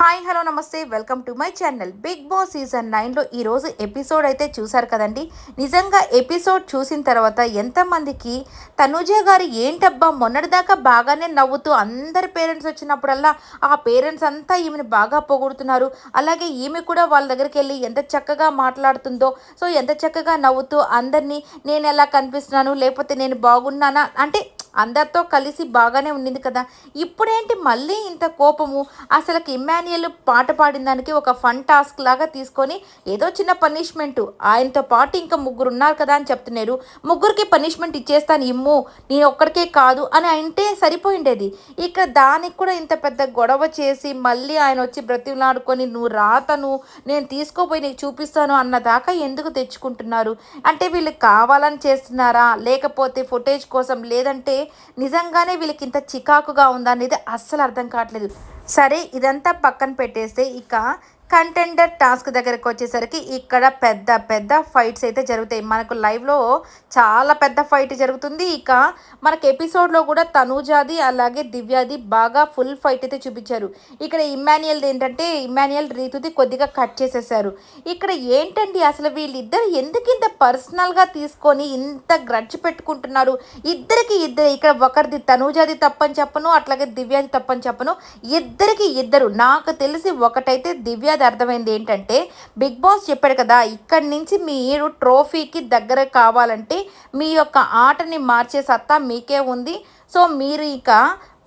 Hi hello namaste. Welcome to my channel. Big boss season నైన్లో ఈరోజు episode అయితే చూశారు కదండి. నిజంగా ఎపిసోడ్ చూసిన తర్వాత ఎంతమందికి తనుజ గారు ఏంటబ్బా మొన్నటిదాకా బాగానే నవ్వుతూ అందరి పేరెంట్స్ వచ్చినప్పుడల్లా ఆ పేరెంట్స్ అంతా ఈమెను బాగా పొగుడుతున్నారు. అలాగే ఈమె కూడా వాళ్ళ దగ్గరికి వెళ్ళి ఎంత చక్కగా మాట్లాడుతుందో సో ఎంత చక్కగా నవ్వుతూ అందరినీ నేను ఎలా కనిపిస్తున్నాను లేకపోతే నేను బాగున్నానా అంటే అందరితో కలిసి బాగానే ఉండింది కదా. ఇప్పుడేంటి మళ్ళీ ఇంత కోపము? అసలుకి ఇమ్మాన్యుయల్ పాట పాడిన దానికి ఒక ఫన్ టాస్క్ లాగా తీసుకొని ఏదో చిన్న పనిష్మెంట్. ఆయనతో పాటు ఇంకా ముగ్గురు ఉన్నారు కదా అని చెప్తున్నారు. ముగ్గురికి పనిష్మెంట్ ఇచ్చేస్తాను ఇమ్ము. నేను ఒక్కడికే కాదు అని అంటే సరిపోయిండేది. ఇక దానికి కూడా ఇంత పెద్ద గొడవ చేసి మళ్ళీ ఆయన వచ్చి బ్రతిమలాడుకొని నువ్వు రాతను నేను తీసుకోపోయి నీకు చూపిస్తాను అన్న దాకా ఎందుకు తెచ్చుకుంటున్నారు? అంటే వీళ్ళు కావాలని చేస్తున్నారా? లేకపోతే ఫుటేజ్ కోసం లేదంటే నిజంగానే వీళ్ళకి ఇంత చికాకుగా ఉందా అనేది అస్సలు అర్థం కావట్లేదు. సరే ఇదంతా పక్కన పెట్టేస్తే ఇక కంటెండర్ టాస్క్ దగ్గరకు వచ్చేసరికి ఇక్కడ పెద్ద పెద్ద ఫైట్స్ అయితే జరుగుతాయి. మనకు లైవ్లో చాలా పెద్ద ఫైట్ జరుగుతుంది. ఇక మనకు ఎపిసోడ్లో కూడా తనూజాది అలాగే దివ్యాది బాగా ఫుల్ ఫైట్ అయితే చూపించారు. ఇక్కడ ఇమాన్యుయల్ ఏంటంటే ఇమాన్యుయల్ రీతుది కొద్దిగా కట్ చేసేసారు. ఇక్కడ ఏంటండి అసలు వీళ్ళిద్దరు ఎందుకు ఇంత పర్సనల్గా తీసుకొని ఇంత గ్రడ్జ్ పెట్టుకుంటున్నారు? ఇద్దరికి ఇద్దరు ఇక్కడ ఒకరిది తనూజాది తప్పని చెప్పను అట్లాగే దివ్యాది తప్పని చెప్పను. ఇద్దరికి ఇద్దరు నాకు తెలిసి ఒకటైతే దివ్యాది అది అర్థమైంది ఏంటంటే బిగ్ బాస్ చెప్పాడు కదా ఇక్కడి నుంచి మీరు ట్రోఫీకి దగ్గర కావాలంటే మీ యొక్క ఆటని మార్చే సత్తా మీకే ఉంది. సో మీరు ఇక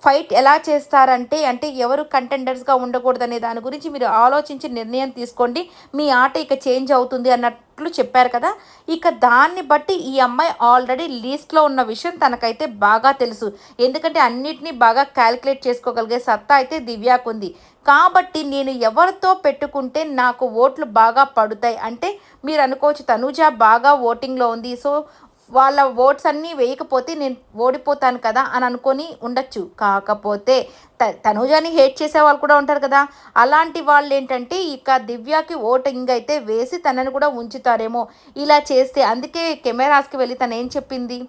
ఫైట్ ఎలా చేస్తారంటే అంటే ఎవరు కంటెండర్స్గా ఉండకూడదనే దాని గురించి మీరు ఆలోచించి నిర్ణయం తీసుకోండి. మీ ఆట ఇక చేంజ్ అవుతుంది అన్నట్లు చెప్పారు కదా. ఇక దాన్ని బట్టి ఈ అమ్మాయి ఆల్రెడీ లీస్ట్లో ఉన్న విషయం తనకైతే బాగా తెలుసు. ఎందుకంటే అన్నిటినీ బాగా క్యాలిక్యులేట్ చేసుకోగలిగే సత్తా అయితే దివ్యాకుంది కాబట్టి నేను ఎవరితో పెట్టుకుంటే నాకు ఓట్లు బాగా పడుతాయి అంటే మీరు అనుకోవచ్చు తనుజ బాగా ఓటింగ్లో ఉంది. సో వాళ్ళ ఓట్స్ అన్నీ వేయకపోతే నేను ఓడిపోతాను కదా అని అనుకొని ఉండొచ్చు. కాకపోతే త తనుజాని హేట్ చేసే వాళ్ళు కూడా ఉంటారు కదా. అలాంటి వాళ్ళు ఏంటంటే ఇక దివ్యాకి ఓటింగ్ అయితే వేసి తనని కూడా ఉంచుతారేమో ఇలా చేస్తే. అందుకే కెమెరాస్కి వెళ్ళి తను ఏం చెప్పింది?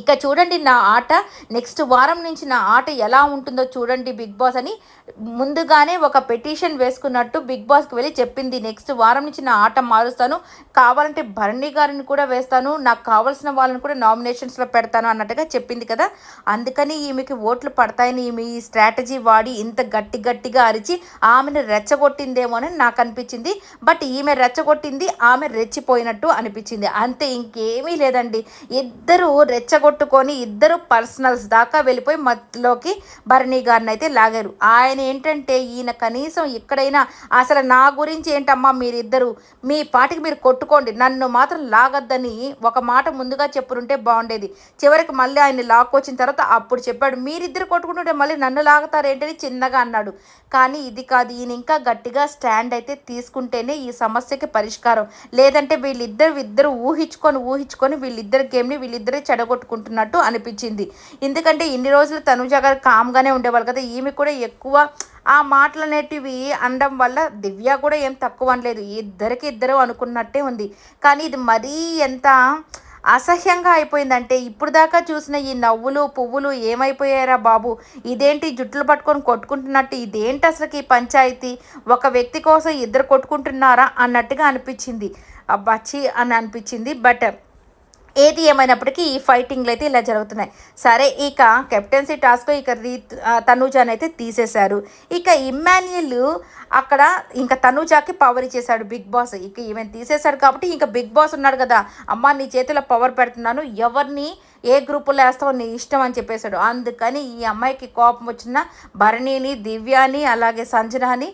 ఇక చూడండి నా ఆట నెక్స్ట్ వారం నుంచి నా ఆట ఎలా ఉంటుందో చూడండి బిగ్ బాస్ అని ముందుగానే ఒక పెటిషన్ వేసుకున్నట్టు బిగ్ బాస్కి వెళ్ళి చెప్పింది. నెక్స్ట్ వారం నుంచి నా ఆట మారుస్తాను. కావాలంటే భరణి గారిని కూడా వేస్తాను. నాకు కావాల్సిన వాళ్ళని కూడా నామినేషన్స్లో పెడతాను అన్నట్టుగా చెప్పింది కదా. అందుకని ఈమెకి ఓట్లు పడతాయని ఈమె ఈ స్ట్రాటజీ వాడి ఇంత గట్టి గట్టిగా అరిచి ఆమెను రెచ్చగొట్టిందేమో అని నాకు అనిపించింది. బట్ ఈమె రెచ్చగొట్టింది ఆమె రెచ్చిపోయినట్టు అనిపించింది. అంతే ఇంకేమీ లేదండి. ఇద్దరు రెచ్చగొట్టుకొని ఇద్దరు పర్సనల్స్ దాకా వెళ్ళిపోయి మధ్యలోకి భరణి గారిని అయితే లాగారు. ఆయన ఏంటంటే ఈయన కనీసం ఎక్కడైనా అసలు నా గురించి ఏంటమ్మా మీరిద్దరు? మీ పాటికి మీరు కొట్టుకోండి. నన్ను మాత్రం లాగద్దని ఒక మాట ముందుగా చెప్పుంటే బాగుండేది. చివరికి మళ్ళీ ఆయన లాక్కొచ్చిన తర్వాత అప్పుడు చెప్పాడు మీరిద్దరు కొట్టుకుంటుంటే మళ్ళీ నన్ను లాగుతారేంటని చిన్నగా అన్నాడు. కానీ ఇది కాదు ఈయన ఇంకా గట్టిగా స్టాండ్ అయితే తీసుకుంటేనే ఈ సమస్యకి పరిష్కారం. లేదంటే వీళ్ళిద్దరు ఇద్దరు ఊహించుకొని ఊహించుకొని వీళ్ళిద్దరు గేమ్ని వీళ్ళిద్దరే చెడగొట్టుకుంటున్నట్టు అనిపించింది. ఎందుకంటే ఇన్ని రోజులు తనుజ గారు కామ్గానే ఉండేవాళ్ళు కదా ఈమె కూడా ఎక్కువ ఆ మాటలు అనేటివి అనడం వల్ల దివ్య కూడా ఏం తక్కువ అనలేదు. ఇద్దరికి ఇద్దరు అనుకున్నట్టే ఉంది. కానీ ఇది మరీ ఎంత అసహ్యంగా అయిపోయిందంటే ఇప్పుడు దాకా చూసిన ఈ నవ్వులు పువ్వులు ఏమైపోయారా బాబు? ఇదేంటి జుట్లు పట్టుకొని కొట్టుకుంటున్నట్టు? ఇదేంటి అసలుకి ఈ పంచాయతీ? ఒక వ్యక్తి కోసం ఇద్దరు కొట్టుకుంటున్నారా? అన్నట్టుగా అనిపించింది. అబ్బాచి అని అనిపించింది. బట్ ఏది ఏమైనప్పటికీ ఈ ఫైటింగ్లు అయితే ఇలా జరుగుతున్నాయి. సరే ఇక కెప్టెన్సీ టాస్క్ ఇక రీ తనూజాని అయితే తీసేశారు. ఇక ఇమ్మాన్యుల్ అక్కడ ఇంకా తనూజాకి పవర్ ఇచ్చేశాడు బిగ్ బాస్. ఇక ఈమెను తీసేశాడు కాబట్టి ఇంకా బిగ్ బాస్ ఉన్నాడు కదా. అమ్మ నీ చేతిలో పవర్ పెడుతున్నాను. ఎవరిని ఏ గ్రూపులో వేస్తావో నీ ఇష్టం అని చెప్పేశాడు. అందుకని ఈ అమ్మాయికి కోపం వచ్చిన భరణిని దివ్యాని అలాగే సంజనాని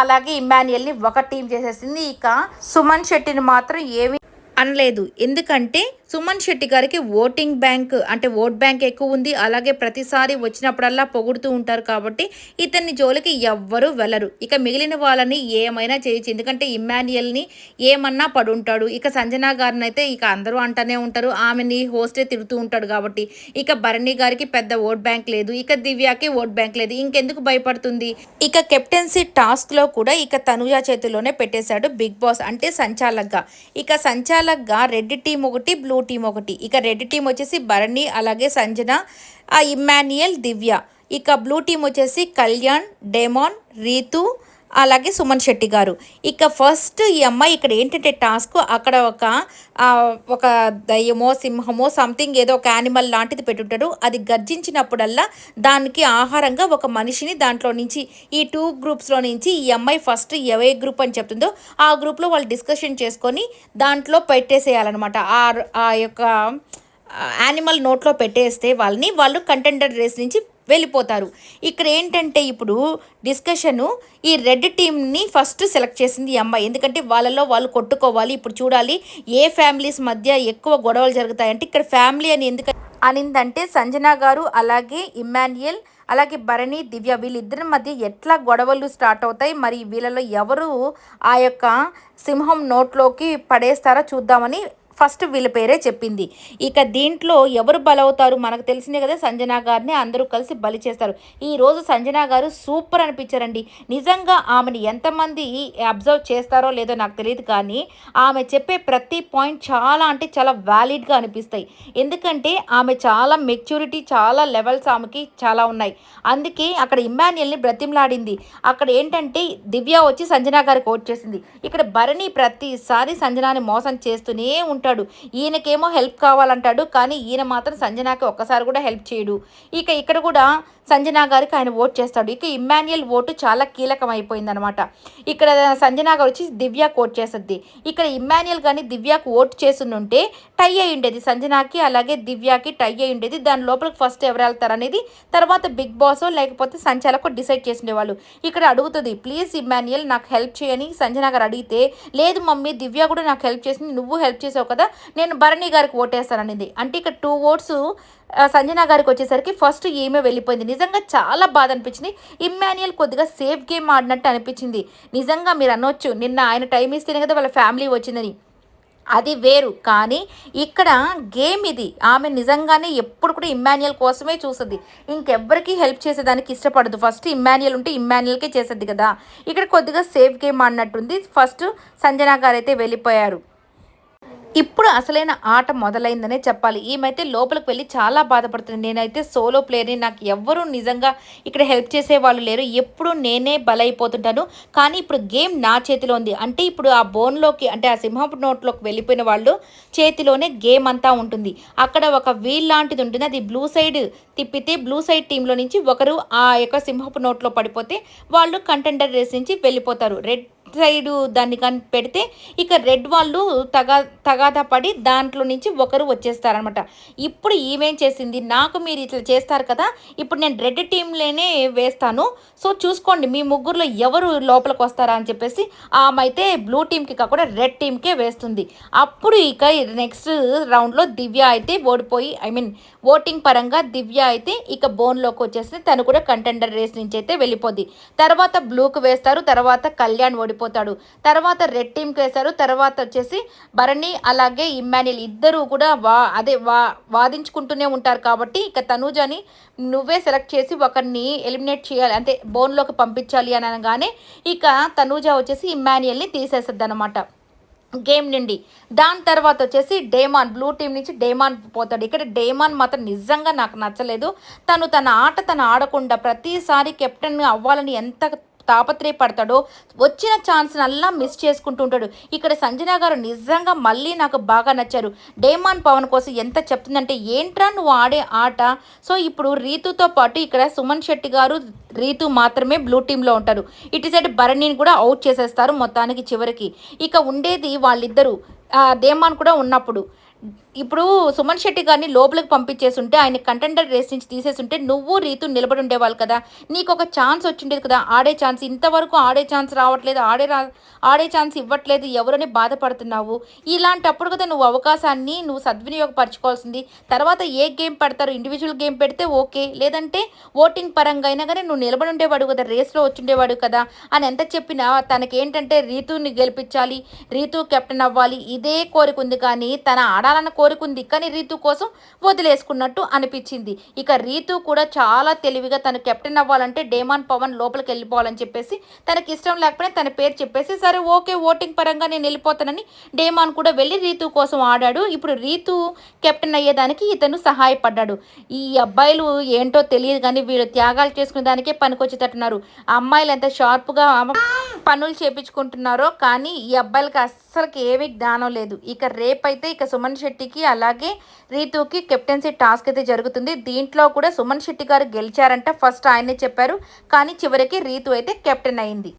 అలాగే ఇమ్మాన్యుల్ని ఒక టీం చేసేసింది. ఇక సుమన్ శెట్టిని మాత్రం ఏమి అనలేదు. ఎందుకంటే సుమన్ శెట్టి గారికి ఓటింగ్ బ్యాంక్ అంటే ఓట్ బ్యాంక్ ఎక్కువ ఉంది. అలాగే ప్రతిసారి వచ్చినప్పుడల్లా పొగుడుతూ ఉంటారు కాబట్టి ఇతన్ని జోలికి ఎవ్వరూ వెళ్ళరు. ఇక మిగిలిన వాళ్ళని ఏమైనా చేయొచ్చు. ఎందుకంటే ఇమ్మాన్యుయల్ని ఏమన్నా పడుంటాడు. ఇక సంజన గారిని అయితే ఇక అందరూ అంటూనే ఉంటారు. ఆమెని హోస్టే తిడుతూ ఉంటాడు కాబట్టి ఇక భరణి గారికి పెద్ద ఓట్ బ్యాంక్ లేదు. ఇక దివ్యాకి ఓట్ బ్యాంక్ లేదు. ఇంకెందుకు భయపడుతుంది? ఇక కెప్టెన్సీ టాస్క్లో కూడా ఇక తనుజ చేతిలోనే పెట్టేశాడు బిగ్ బాస్ అంటే సంచాలక్గా ఇక సంచాలక్గా రెడ్ టీం ఒకటి బ్లూ టీం ఒకటి. ఇక రెడ్ టీం వచ్చేసి భరణి అలాగే సంజన ఆ ఇమ్మాన్యుయల్ దివ్య. ఇక బ్లూ టీం వచ్చేసి కళ్యాణ్ డెమాన్ రీతు అలాగే సుమన్ శెట్టి గారు. ఇక ఫస్ట్ ఈ అమ్మాయి ఇక్కడ ఏంటంటే టాస్క్ అక్కడ ఒక ఒక దయ్యమో సింహమో సంథింగ్ ఏదో ఒక యానిమల్ లాంటిది పెట్టుంటారు అది గర్జించినప్పుడల్లా దానికి ఆహారంగా ఒక మనిషిని దాంట్లో నుంచి ఈ టూ గ్రూప్స్లో నుంచి ఈ అమ్మాయి ఫస్ట్ ఏ గ్రూప్ అని చెప్తుందో ఆ గ్రూప్లో వాళ్ళు డిస్కషన్ చేసుకొని దాంట్లో పెట్టేసేయాలన్నమాట. ఆ ఆ యొక్క యానిమల్ నోట్లో పెట్టేస్తే వాళ్ళని వాళ్ళు కంటెండర్ రేస్ నుంచి వెళ్ళిపోతారు. ఇక్కడ ఏంటంటే ఇప్పుడు డిస్కషను ఈ రెడ్ టీమ్ని ఫస్ట్ సెలెక్ట్ చేసింది ఈ అమ్మాయి. ఎందుకంటే వాళ్ళలో వాళ్ళు కొట్టుకోవాలి. ఇప్పుడు చూడాలి ఏ ఫ్యామిలీస్ మధ్య ఎక్కువ గొడవలు జరుగుతాయంటే ఇక్కడ ఫ్యామిలీ అని ఎందుకంటే అనిందంటే సంజన గారు అలాగే ఇమ్మాన్యుయల్ అలాగే భరణి దివ్య వీళ్ళిద్దరి మధ్య ఎట్లా గొడవలు స్టార్ట్ అవుతాయి మరి వీళ్ళలో ఎవరు ఆ యొక్క సింహం నోట్లోకి పడేస్తారో చూద్దామని ఫస్ట్ వీళ్ళ పేరే చెప్పింది. ఇక దీంట్లో ఎవరు బలవుతారు? మనకు తెలిసిందే కదా సంజన గారిని అందరూ కలిసి బలి చేస్తారు. ఈ రోజు సంజన గారు సూపర్ అనిపించారండి. నిజంగా ఆమెని ఎంతమంది అబ్జర్వ్ చేస్తారో లేదో నాకు తెలియదు కానీ ఆమె చెప్పే ప్రతి పాయింట్ చాలా అంటే చాలా వ్యాలిడ్గా అనిపిస్తాయి. ఎందుకంటే ఆమె చాలా మెచ్యూరిటీ చాలా లెవెల్స్ ఆమెకి చాలా ఉన్నాయి. అందుకే అక్కడ ఇమ్మాన్యుయల్ని బ్రతిమలాడింది. అక్కడ ఏంటంటే దివ్య వచ్చి సంజన గారికి ఓట్ చేసింది. ఇక్కడ భరణి ప్రతిసారి సంజనాని మోసం చేస్తూనే ఉంటాడు. ఈయనకేమో హెల్ప్ కావాలంటాడు కానీ ఈయన మాత్రం సంజనాకి ఒక్కసారి కూడా హెల్ప్ చేయడు. ఇక ఇక్కడ కూడా సంజనా గారికి ఆయన ఓట్ చేస్తాడు. ఇక ఇమ్మాన్యుయల్ ఓటు చాలా కీలకం అయిపోయిందనమాట ఇక్కడ సంజనా గారు వచ్చి దివ్యాకు ఓట్ చేస్తుంది. ఇక్కడ ఇమ్మాన్యుయల్ కానీ దివ్యాకు ఓటు చేస్తుంటే టై అయి ఉండేది. సంజనాకి అలాగే దివ్యాకి టై అయి ఉండేది. దాని లోపలికి ఫస్ట్ ఎవరు వెళ్తారు అనేది తర్వాత బిగ్ బాస్ లేకపోతే సంచాలకు డిసైడ్ చేసిండేవాళ్ళు ఇక్కడ అడుగుతుంది ప్లీజ్ ఇమాన్యుయల్ నాకు హెల్ప్ చేయని. సంజన గారు అడిగితే లేదు మమ్మీ దివ్య కూడా నాకు హెల్ప్ చేసింది. నువ్వు హెల్ప్ చేసావు కదా నేను భరణి గారికి ఓటేస్తాననేది అంటే ఇక్కడ టూ ఓట్స్ సంజన గారికి వచ్చేసరికి ఫస్ట్ ఈమె వెళ్ళిపోయింది. నిజంగా చాలా బాధ అనిపించింది. ఇమ్మాన్యుయల్ కొద్దిగా సేఫ్ గేమ్ ఆడినట్టు అనిపించింది. నిజంగా మీరు అనొచ్చు నిన్న ఆయన టైం ఇస్తేనే కదా వాళ్ళ ఫ్యామిలీ వచ్చిందని. అది వేరు. కానీ ఇక్కడ గేమ్ ఇది. ఆమె నిజంగానే ఎప్పుడు కూడా ఇమ్మాన్యుయల్ కోసమే చూస్తుంది. ఇంకెవ్వరికి హెల్ప్ చేసేదానికి ఇష్టపడదు. ఫస్ట్ ఇమ్మాన్యుయల్ ఉంటే ఇమ్మాన్యుయల్కే చేసేది కదా. ఇక్కడ కొద్దిగా సేఫ్ గేమ్ అన్నట్టుంది ఫస్ట్ సంజన గారు అయితే వెళ్ళిపోయారు. ఇప్పుడు అసలైన ఆట మొదలైందనే చెప్పాలి. ఈమెతే లోపలికి వెళ్ళి చాలా బాధపడుతుంది నేనైతే సోలో ప్లేయర్ని నాకు ఎవ్వరూ నిజంగా ఇక్కడ హెల్ప్ చేసే వాళ్ళు లేరు. ఎప్పుడు నేనే బలైపోతుంటాను. కానీ ఇప్పుడు గేమ్ నా చేతిలో ఉంది. అంటే ఇప్పుడు ఆ బోన్లోకి అంటే ఆ సింహపు నోట్లోకి వెళ్ళిపోయిన వాళ్ళు చేతిలోనే గేమ్ అంతా ఉంటుంది. అక్కడ ఒక వీల్ లాంటిది ఉంటుంది. అది బ్లూ సైడ్ తిప్పితే బ్లూ సైడ్ టీంలో నుంచి ఒకరు ఆ యొక్క సింహపు నోట్లో పడిపోతే వాళ్ళు కంటెండర్ రేస్ నుంచి వెళ్ళిపోతారు. రెడ్ సైడ్ దాన్ని కానీ పెడితే ఇక రెడ్ వాళ్ళు తగా తగాదా పడి దాంట్లో నుంచి ఒకరు వచ్చేస్తారనమాట ఇప్పుడు ఈమెం చేసింది నాకు మీరు ఇట్లా చేస్తారు కదా ఇప్పుడు నేను రెడ్ టీంలోనే వేస్తాను. సో చూసుకోండి మీ ముగ్గురులో ఎవరు లోపలికి వస్తారా అని చెప్పేసి ఆమె అయితే బ్లూ టీంకి కాకుండా రెడ్ టీంకే వేస్తుంది. అప్పుడు ఇక నెక్స్ట్ రౌండ్లో దివ్య అయితే ఓడిపోయి ఐ మీన్ ఓటింగ్ పరంగా దివ్య అయితే ఇక బోన్లోకి వచ్చేసి తను కూడా కంటెండర్ రేస్ నుంచి అయితే వెళ్ళిపోద్ది. తర్వాత బ్లూకి వేస్తారు తర్వాత కళ్యాణ్ వెళ్ళిపోతాడు. తర్వాత రెడ్ టీంకి వేశారు. తర్వాత వచ్చేసి భరణి అలాగే ఇమ్మాన్యుల్ ఇద్దరూ కూడా వా అదే వా వాదించుకుంటూనే ఉంటారు కాబట్టి ఇక తనూజని నువ్వే సెలెక్ట్ చేసి ఒకరిని ఎలిమినేట్ చేయాలి అంటే బోన్లోకి పంపించాలి అని అనగానే ఇక తనూజ వచ్చేసి ఇమ్మాన్యుయల్ని తీసేస్తుంది అనమాట గేమ్ నుండి. దాని తర్వాత వచ్చేసి డేమాన్ బ్లూ టీం నుంచి డేమాన్ పోతాడు. ఇక్కడ డేమాన్ మాత్రం నిజంగా నాకు నచ్చలేదు. తను తన ఆట తను ఆడకుండా ప్రతిసారి కెప్టెన్ అవ్వాలని ఎంత తాపత్రయపడతాడో వచ్చిన ఛాన్స్ అల్లా మిస్ చేసుకుంటూ ఉంటాడు. ఇక్కడ సంజన గారు నిజంగా మళ్ళీ నాకు బాగా నచ్చారు. డేమాన్ పవన్ కోసం ఎంత చెప్తుందంటే ఏంట్రా నువ్వు ఆడే ఆట? సో ఇప్పుడు రీతుతో పాటు ఇక్కడ సుమన్ శెట్టి గారు రీతు మాత్రమే బ్లూ టీంలో ఉంటారు. ఇటు సైడ్ భరణిని కూడా అవుట్ చేసేస్తారు మొత్తానికి చివరికి. ఇక ఉండేది వాళ్ళిద్దరూ. దేమాన్ కూడా ఉన్నప్పుడు. ఇప్పుడు సుమన్ శెట్టి గారిని లోపలికి పంపించేస్తుంటే ఆయన కంటెండర్ రేస్ నుంచి తీసేసుంటే నువ్వు రీతు నిలబడి ఉండేవాళ్ళు కదా. నీకు ఒక ఛాన్స్ వచ్చిండేది కదా. ఆడే ఛాన్స్ ఇంతవరకు ఆడే ఛాన్స్ రావట్లేదు. ఆడే రా ఆడే ఛాన్స్ ఇవ్వట్లేదు. ఎవరని బాధపడుతున్నావు? ఇలాంటప్పుడు కదా నువ్వు అవకాశాన్ని నువ్వు సద్వినియోగపరచుకోవాల్సింది. తర్వాత ఏ గేమ్ పెడతారు? ఇండివిజువల్ గేమ్ పెడితే ఓకే లేదంటే ఓటింగ్ పరంగా అయినా కానీ నువ్వు నిలబడి ఉండేవాడు కదా. రేస్లో వచ్చిండేవాడు కదా. అని ఎంత చెప్పినా తనకేంటంటే రీతుని గెలిపించాలి. రీతు కెప్టెన్ అవ్వాలి. ఇదే కోరిక ఉంది కానీ తన ఆడాలన్న కోరుకుంది. కానీ రీతు కోసం వదిలేసుకున్నట్టు అనిపించింది. ఇక రీతు కూడా చాలా తెలివిగా తను కెప్టెన్ అవ్వాలంటే డేమాన్ పవన్ లోపలికి వెళ్ళిపోవాలని చెప్పేసి తనకి ఇష్టం లేకపోయినా తన పేరు చెప్పేసి సరే ఓకే ఓటింగ్ పరంగా నేను వెళ్ళిపోతానని డేమాన్ కూడా వెళ్ళి రీతు కోసం ఆడాడు. ఇప్పుడు రీతు కెప్టెన్ అయ్యేదానికి ఇతను సహాయపడ్డాడు. ఈ అబ్బాయిలు ఏంటో తెలియదు కానీ వీళ్ళు త్యాగాలు చేసుకునే దానికే పనికొచ్చేటట్టున్నారు. అమ్మాయిలు ఎంత షార్ప్గా పనులు చేపించుకుంటున్నారో కానీ ఈ అబ్బాయిలకి అస్సలకి ఏమీ జ్ఞానం లేదు. ఇక రేపైతే ఇక సుమన్ శెట్టికి అలాగే రీతుకి కెప్టెన్సీ టాస్క్ అయితే జరుగుతుంది. దీంట్లో కూడా సుమన్ శెట్టి గారు గెలిచారంట ఫస్ట్ ఆయనే చెప్పారు. కానీ చివరికి రీతు అయితే కెప్టెన్ అయింది.